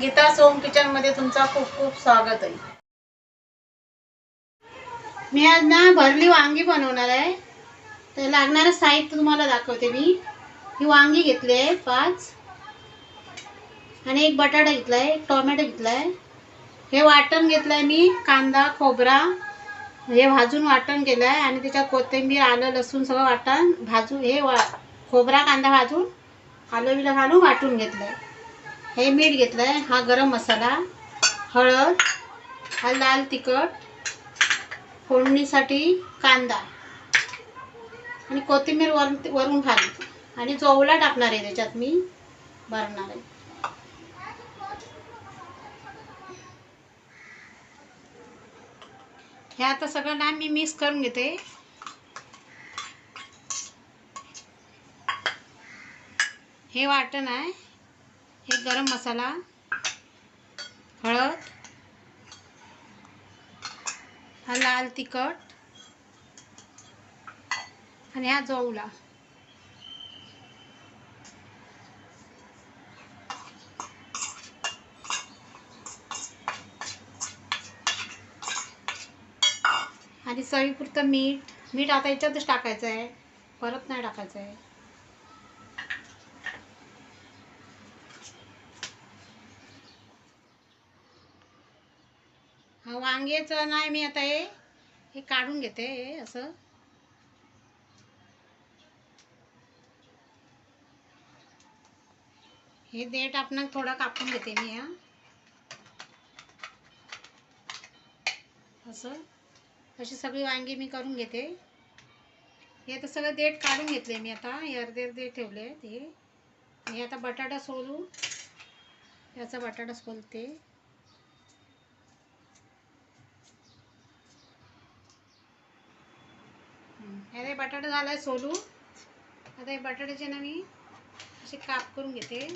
गीता सोम किचनमध्ये तुमचं खूप खूप स्वागत आहे. मी आज ना भरली वांगी बनवणार आहे. तर लागणारं साहित्य तुम्हाला दाखवते मी. ही वांगी घेतली आहे पाच. आणि एक बटाटा घेतलाय एक टोमॅटो घेतलाय. हे वाटण घेतलंय मी कांदा खोबरा. हे भाजून वाटण केलंय आणि त्याच्यात कोथिंबीर आलं लसूण सगळं वाटण भाजून हे वा खोबरा कांदा भाजून आलं बिलं घालून वाटून घेतलंय. हे मीठ घेतलंय. हा गरम मसाला हळद हा लाल तिखट फोडणीसाठी कांदा आणि कोथिंबीर वर वरून खाली आणि जोवला टाकणार आहे त्याच्यात मी भरणार आहे. हे आता सगळं ना मी मिक्स करून घेते. हे वाटण आहे. हे गरम मसाला हळद हा लाल तिखट आणि हा जवला आणि चवीपुरतं मीठ मीठ आता याच्यातच टाकायचं आहे. परत नाही टाकायचं आहे. हा नाही मी आता हे हे काढून घेते हे असं. हे देठ आपण थोडं कापून घेते मी हा. असं. अशी सगळी वांगी मी करून घेते. हे आता सगळं देठ काढून घेतले मी आता हे अर्धे अर्धे ठेवले आहेत हे हे आता बटाटा सोलू याचा बटाटा सोलते. हं, हे बटाटा झालाय सोलू आता हे बटाट्याचे ना मी असे काप करून घेते.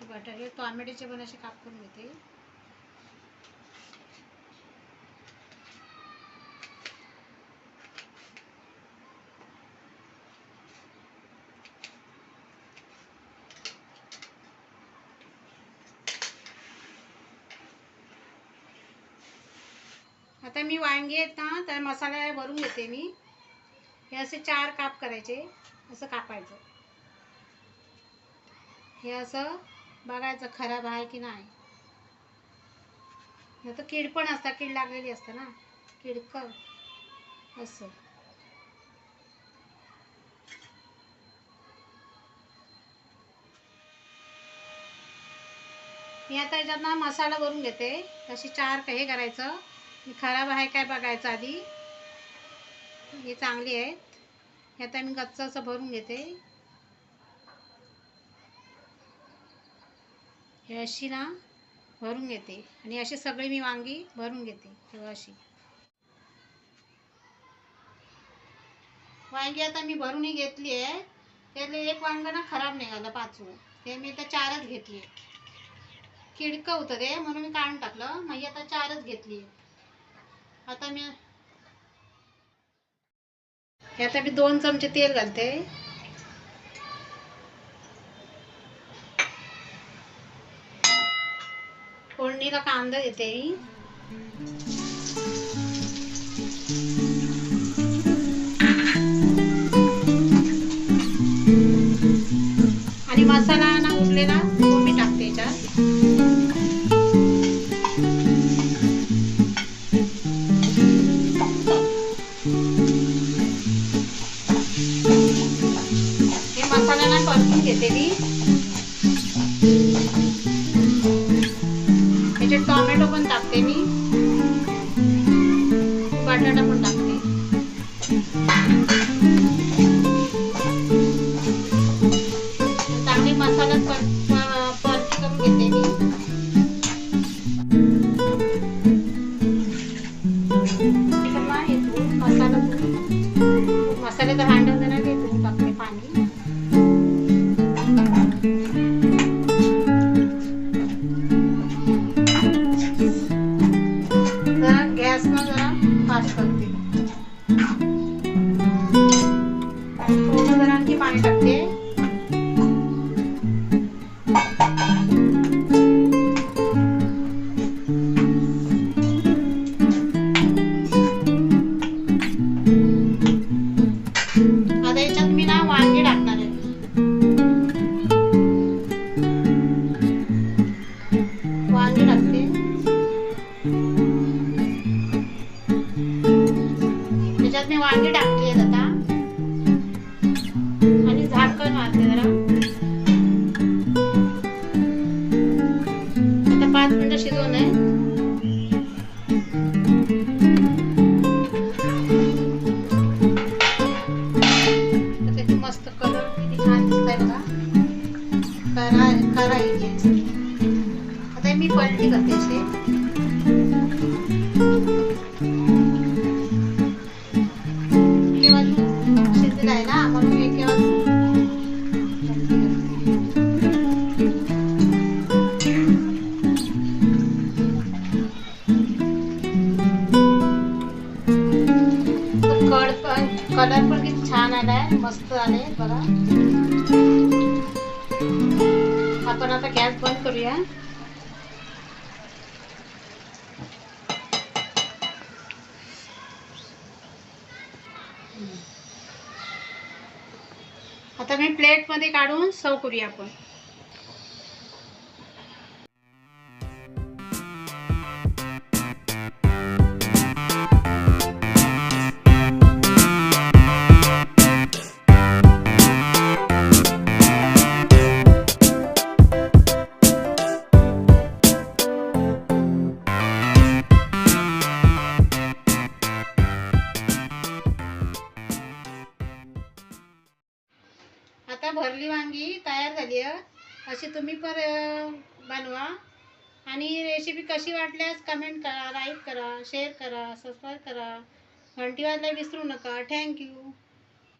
बटाटे टॉमॅटोचे पण असे काप करून घेते. आता मी वांगी आहेत ना तर मसाला भरून घेते मी. हे असे चार काप करायचे असं कापायचं. हे असं बघायचं खराब आहे की नाही. नाही तर कीड पण असतात कीड लागलेली असते ना. किडक असं. मी आता याच्यात ना मसाला भरून घेते तशी चार हे करायचं. ही खराब आहे काय बघायचं आधी? ही चांगली आहेत. हे आता मी गच्च असं भरून घेते. हे अशी ना भरून घेते. आणि अशी सगळी मी वांगी भरून घेते. तेव्हा अशी. वांगी आता मी भरूनही घेतली आहे. त्यातले एक वांग ना खराब निघालं पाचवं. ते मी तर चारच घेतली किडकं होतं ते म्हणून मी काढून टाकलं. मग आता चारच घेतली आता मी हे आता मी दोन चमचे तेल घालते. फोडणीला कांदा देते मी. आणि मसाला ना उरलेला. घेते मी याचे टोमॅटो पण टाकते मी. बटाटा पण टाकते. चांगली मसाला पण करून घेते मी. मसाला मसाले तर हांड नाश करते थोडं जरा आणखी पाणी टाकते. वांगी टाकते. त्याने वांगी टाकली आहेत आता. आणि झाकण मारते जरा. आता पाच मिनिटं शिजवून आहे. करायचे आता मी पलटी करते आपण आता गॅस बंद करूया. आता मी प्लेटमध्ये काढून सर्व करूया आपण. आता भरली वांगी तयार झाली आहे. अशी तुम्ही पण बनवा. आणि रेसिपी कशी वाटल्यास कमेंट करा लाईक करा शेअर करा सबस्क्राईब करा. घंटी वाजला विसरू नका. थँक्यू